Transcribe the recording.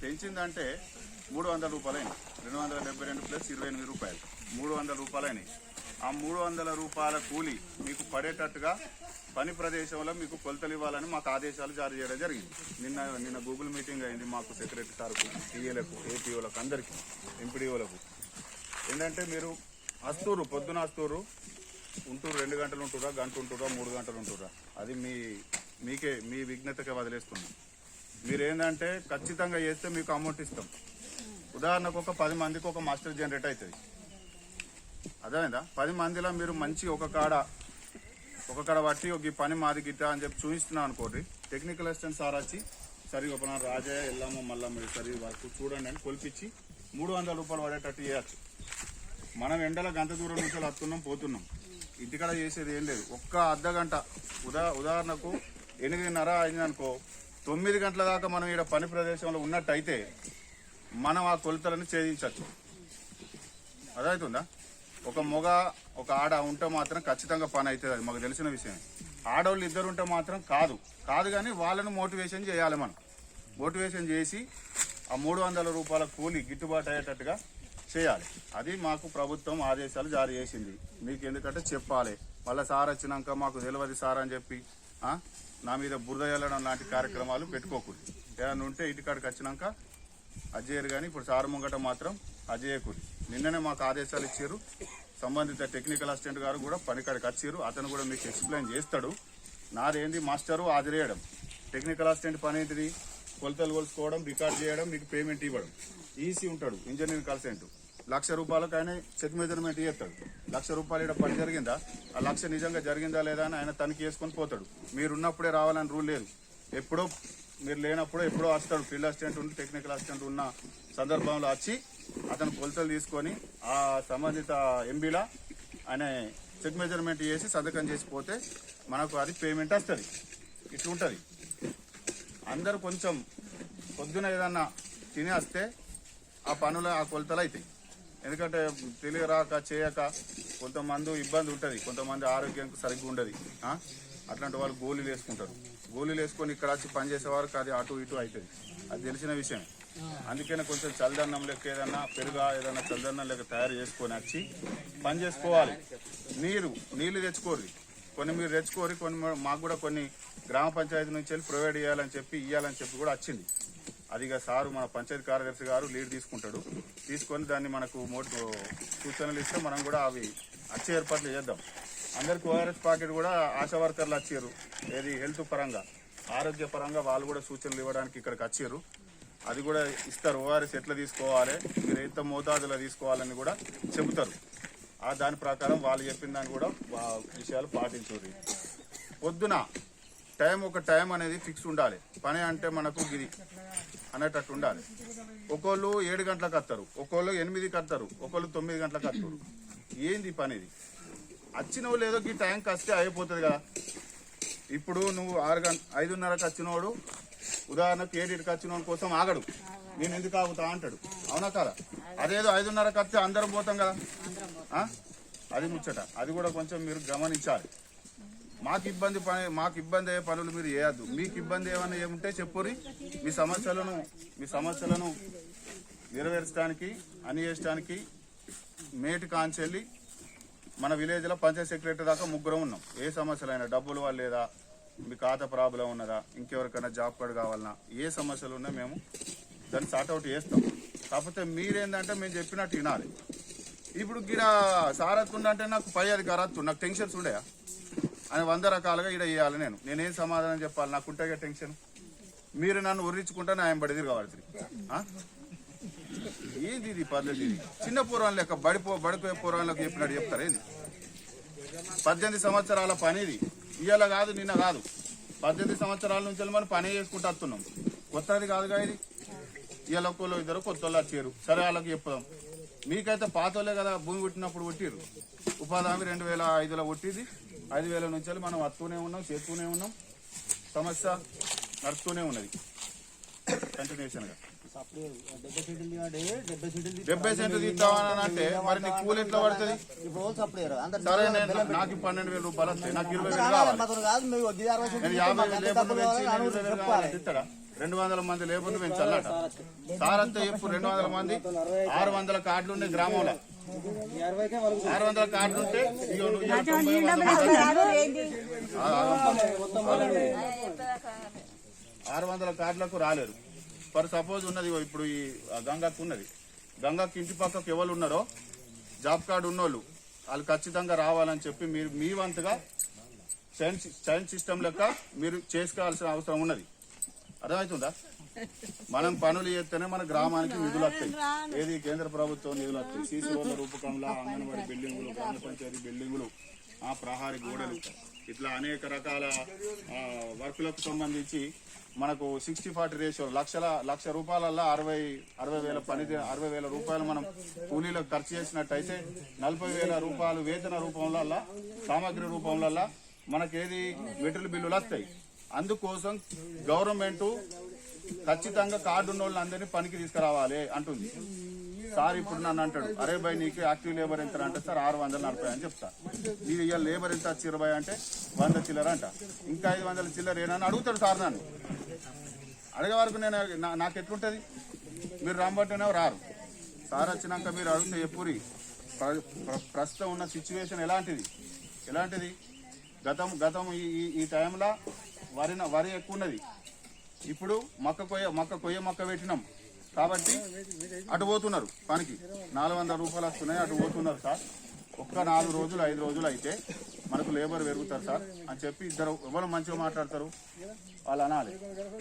పెంచిందంటే మూడు వందల రూపాయలైన రెండు వందల డెబ్బై రెండు ప్లస్ ఇరవై ఎనిమిది రూపాయలు. మూడు వందల రూపాయలైనవి ఆ మూడు వందల రూపాయల కూలి మీకు పడేటట్టుగా పని ప్రదేశంలో మీకు కొలతలు ఇవ్వాలని మాకు ఆదేశాలు జారీ చేయడం జరిగింది. నిన్న నిన్న గూగుల్ మీటింగ్ అయింది మాకు సెక్రటరీ సార్కు టీఏలకు ఏపీఓలకు అందరికీ ఎంపీడీఓలకు. ఏంటంటే మీరు అస్తూరు పొద్దున అస్తూరు ఉంటూరు రెండు గంటలు ఉంటురా గంట ఉంటురా మూడు గంటలు ఉంటురా అది మీ మీకే మీ విఘ్నతకే వదిలేస్తున్నాం. మీరు ఏంటంటే ఖచ్చితంగా చేస్తే మీకు అమౌంట్ ఇస్తాం. ఉదాహరణకు ఒక పది మందికి ఒక మాస్టర్ జనరేట్ అవుతుంది అర్థమైందా? పది మందిలో మీరు మంచి ఒక కాడ ఒక కాడ పట్టి ఒక పని మాది గిట్ట అని చెప్పి చూపిస్తున్నాం అనుకోండి. టెక్నికల్ అసిస్టెంట్ సార్ వచ్చి సరి ఒక రాజయ్య మళ్ళా మరి సరి వర్క్ చూడండి అని కొలిపించి మూడు వందల రూపాయలు పడేటట్టు చేయచ్చు. మనం ఎండల గంట దూరం నుంచి వస్తున్నాం పోతున్నాం. ఇంటికాడ చేసేది ఏం లేదు. ఒక్క అర్ధ గంట ఉదా ఉదాహరణకు ఎనిమిదిన్నర అయింది అనుకో తొమ్మిది గంటల దాకా మనం ఇక్కడ పని ప్రదేశంలో ఉన్నట్టయితే మనం ఆ కొలతలను ఛేదించవచ్చు. అదవుతుందా ఒక మొగ ఒక ఆడ ఉంటే మాత్రం ఖచ్చితంగా పని అవుతుంది అది మాకు తెలిసిన విషయం. ఆడవాళ్ళు ఇద్దరు ఉంటే మాత్రం కాదు. కాదు కానీ వాళ్ళను మోటివేషన్ చేయాలి మనం. మోటివేషన్ చేసి ఆ మూడు వందల రూపాయల కూలి గిట్టుబాటు అయ్యేటట్టుగా చేయాలి. అది మాకు ప్రభుత్వం ఆదేశాలు జారీ చేసింది. మీకు ఎందుకంటే చెప్పాలి. మళ్ళీ సార్ వచ్చినాక మాకు తెలియదు సార్ అని చెప్పి నా మీద బురద వెళ్ళడం లాంటి కార్యక్రమాలు పెట్టుకోకూడదు. ఏదైనా ఉంటే ఇంటికాడికి వచ్చినాక అజయ్యరు కానీ ఇప్పుడు సారు ముంగట మాత్రం అజయ్యకూరి నిన్ననే మాకు ఆదేశాలు ఇచ్చారు. సంబంధిత టెక్నికల్ అసిస్టెంట్ గారు కూడా పనికాడికి వచ్చారు. అతను కూడా మీకు ఎక్స్ప్లెయిన్ చేస్తాడు. నాదేంది మాస్టరు హాజరేయడం టెక్నికల్ అసిస్టెంట్ పని ఏంటిది? కొలతలు కొలుసుకోవడం రికార్డ్ చేయడం మీకు పేమెంట్ ఇవ్వడం. ఈసీ ఉంటాడు ఇంజనీరింగ్ కన్సెంట్ లక్ష రూపాయలకు ఆయన చెక్ మెజర్మెంట్ చేస్తాడు లక్ష రూపాయలు ఇక్కడ పని జరిగిందా? ఆ లక్ష నిజంగా జరిగిందా లేదా అని ఆయన తనిఖీ చేసుకొని పోతాడు. మీరు ఉన్నప్పుడే రావాలని రూల్ లేదు. ఎప్పుడో మీరు లేనప్పుడు ఎప్పుడో వస్తాడు. ఫీల్డ్ అసిస్టెంట్ ఉండి టెక్నికల్ అసిస్టెంట్ ఉన్న సందర్భంలో వచ్చి అతను కొలతలు తీసుకొని ఆ సంబంధిత ఎంబీలా ఆయన చెక్ మెజర్మెంట్ చేసి సంతకం చేసిపోతే మనకు అది పేమెంట్ వస్తుంది. ఇట్లా ఉంటుంది అందరూ కొంచెం పొద్దున ఏదన్నా తినేస్తే వస్తే ఆ పనులు ఆ కొలతలు అవుతాయి ఎందుకంటే తెలియరాక చేయక కొంతమంది ఇబ్బంది ఉంటుంది. కొంతమంది ఆరోగ్యానికి సరిగ్గా ఉండదు. అట్లాంటి వాళ్ళు గోళీలు వేసుకుంటారు. గోళీలు వేసుకొని ఇక్కడ వచ్చి పని చేసే వారికి అది అటు ఇటు అవుతుంది. అది తెలిసిన విషయం అందుకనే కొంచెం చల్లదన్నం లెక్క ఏదన్నా పెరుగా ఏదన్నా చల్లదన్నం లెక్క తయారు చేసుకొని వచ్చి పని చేసుకోవాలి. నీరు నీళ్ళు తెచ్చుకోరు కొన్ని మీరు తెచ్చుకోరి కొన్ని మాకు కూడా కొన్ని గ్రామ పంచాయతీ నుంచి వెళ్ళి ప్రొవైడ్ చేయాలని చెప్పి ఇవ్వాలని చెప్పి కూడా వచ్చింది. అది ఇక సారు మన పంచాయతీ కార్యదర్శి గారు లీడ్ తీసుకుంటాడు. తీసుకొని దాన్ని మనకు మోటు సూచనలు ఇస్తే మనం కూడా అవి వచ్చే ఏర్పాట్లు చేద్దాం. అందరికి ఓఆర్ఎస్ ప్యాకెట్ కూడా ఆశా వర్కర్లు వచ్చారు. ఏది హెల్త్ పరంగా ఆరోగ్య పరంగా వాళ్ళు కూడా సూచనలు ఇవ్వడానికి ఇక్కడికి వచ్చారు. అది కూడా ఇస్తారు. ఓఆర్ఎస్ ఎట్లా తీసుకోవాలి మీరు ఎంత మోతాదులో తీసుకోవాలని కూడా చెబుతారు. ఆ దాని ప్రకారం వాళ్ళు చెప్పిన దాన్ని కూడా విషయాలు పాటించారు పొద్దున టైం ఒక టైం అనేది ఫిక్స్ ఉండాలి. పని అంటే మనకు గిది అనేటట్టు ఉండాలి. ఒకళ్ళు ఏడు గంటలకు వస్తారు ఒకళ్ళు ఎనిమిదికి వస్తారు ఒకళ్ళు తొమ్మిది గంటలకు వస్తారు. ఏంది పనిది? పని ఇది ఈ టైంకి వస్తే అయిపోతుంది కదా. ఇప్పుడు నువ్వు ఆరు గంట ఐదున్నరకు వచ్చినోడు ఉదాహరణకు ఏడింటికి వచ్చినోడు కోసం ఆగడు. నేను ఎందుకు ఆగుతా అంటాడు. అవునా కదా? అదేదో ఐదున్నరకు వస్తే అందరం పోతాం కదా. అది ముచ్చట. అది కూడా కొంచెం మీరు గమనించాలి. మాకు ఇబ్బంది పని మాకు ఇబ్బంది అయ్యే పనులు మీరు చేయొద్దు. మీకు ఇబ్బంది ఏమైనా ఏముంటే చెప్పురి మీ సమస్యలను మీ సమస్యలను నెరవేర్చడానికి అనిచేయడానికి మేటి కాంచెల్లి మన విలేజ్లో పంచాయత్ సెక్రటరీ దాకా ముగ్గురం ఉన్నాం. ఏ సమస్యలైనా డబ్బులు వాళ్ళు లేదా మీ ఖాతా ప్రాబ్లం ఉన్నదా ఇంకెవరికైనా జాబ్ కార్డు కావాలన్నా ఏ సమస్యలు ఉన్నా మేము దాన్ని సార్ట్అవుట్ చేస్తాం. కాకపోతే మీరేందంటే మేము చెప్పినట్టు వినాలి. ఇప్పుడు గిరా సారత్తుండ అంటే నాకు పై అధికారత్తు నాకు టెన్షన్స్ ఉండయా? అని వంద రకాలుగా ఈడ ఇవ్వాలి నేను. నేనేం సమాధానం చెప్పాలి? నాకు ఉంటే టెన్షన్. మీరు నన్ను ఉర్రించుకుంటే నా ఆయన బడి కావాలి ఏంది ఇది పద్ధతి? ఇది చిన్న పూర్వం లెక్క బడిపో బడిపోయే పూర్వంలోకి చెప్పినట్టు చెప్తారు ఏంది? పద్దెనిమిది సంవత్సరాల పని ఇది. ఇవాళ కాదు నిన్న కాదు. పద్దెనిమిది సంవత్సరాల నుంచి మనం పని చేసుకుంటూ వస్తున్నాం. కొత్తది కాదుగా ఇది? ఇవాళ ఒక్కళ్ళు ఇద్దరు కొత్త వాళ్ళు వచ్చారు. సరే వాళ్ళకి చెప్పుదాం. మీకైతే పాత కదా భూమి పుట్టినప్పుడు పుట్టిరు ఉపాధి హామీ రెండు వేల ఐదులో కొట్టింది ఐదు వేల నుంచి మనం వస్తూనే ఉన్నాం చేస్తూనే ఉన్నాం. సమస్య నడుస్తూనే ఉన్నది. కంటిన్యూషన్గా డెబ్బై సీట్లు తీయండి డెబ్బై సీట్లు తీద్దామని అంటే మరి నీ కూలి ఎట్లా పడుతుంది? సరే నాకు పన్నెండు వేలు రూపాయలు వస్తాయి నాకు ఇరవై వేలు కావాలి. యాభై వేలు రెండు వందల మంది లేబర్లు పెంచాలట సార్ అంతా చెప్పు రెండు వందల మంది ఆరు వందల కార్డులు ఉన్నాయి గ్రామంలో. ఆరు వందల కార్డులు ఉంటే ఆరు వందల కార్డులకు రాలేరు. ఫర్ సపోజ్ ఉన్నది ఇప్పుడు ఈ గంగకు ఉన్నది. గంగకి ఇంటి పక్కకు ఎవరు ఉన్నారో జాబ్ కార్డు ఉన్నోళ్ళు వాళ్ళు ఖచ్చితంగా రావాలని చెప్పి మీరు మీ వంతుగా చైన్ చైన్ సిస్టమ్ లెక్క మీరు చేసుకోవాల్సిన అవసరం ఉన్నది. అర్థమవుతుందా? మనం పనులు చేస్తేనే మన గ్రామానికి నిధులు వస్తాయి. ఏది కేంద్ర ప్రభుత్వం నిధులు వస్తాయి? సీసీ రోడ్ల రూపకంలో అంగన్వాడీ బిల్డింగులు గ్రామ పంచాయతీ బిల్డింగులు ఆ ప్రహారీ గోడలు. ఇట్లా అనేక రకాల ఆ, వర్కులకు సంబంధించి మనకు సిక్స్టీ ఫార్టీ రేషియో లక్షల లక్ష రూపాయలల్లో అరవై అరవై వేల పని అరవై వేల రూపాయలు మనం కూలీలకు ఖర్చు చేసినట్టయితే నలభై వేల రూపాయలు వేతన రూపంలో సామాగ్రి రూపంలో మనకేది మెటీరియల్ బిల్లులు వస్తాయి. అందుకోసం గవర్నమెంట్ ఖచ్చితంగా కార్డు ఉన్న వాళ్ళందరినీ పనికి తీసుకురావాలి అంటుంది. సార్ ఇప్పుడు నన్ను అంటాడు అరే భయ్ నీకు యాక్టివ్ లేబర్ ఎంత అంటే? సార్ ఆరు వందల నలభై అని చెప్తా. నీది ఇవాళ లేబర్ ఎంత చిరభై అంటే వంద చిల్లర అంట. ఇంకా ఐదు వందల చిల్లర ఏనని అడుగుతాడు సార్ నన్ను. అడిగే వరకు నేను నా- నాకు ఎట్లుంటుంది మీరు రమ్మంటేనే రారు. సార్ వచ్చినాక మీరు అడిగితే ఎప్పురి? ప్ర- ప్రస్తుతం ఉన్న సిచ్యువేషన్ ఎలాంటిది? ఎలాంటిది? గతం గతం ఈ- ఈ టైంలో వరి వరి ఎక్కువ ఉన్నది ఇప్పుడు మక్క కొయ్య మొక్క కొయ్య మొక్క పెట్టినాం. కాబట్టి అటు పోతున్నారు పనికి. నాలుగు వందల రూపాయలు వస్తున్నాయి అటు పోతున్నారు సార్. ఒక్క నాలుగు రోజులు ఐదు రోజులు అయితే మనకు లేబర్ పెరుగుతారు సార్ అని చెప్పి ఇద్దరు ఎవరు మంచిగా మాట్లాడతారు? వాళ్ళు అనాలి.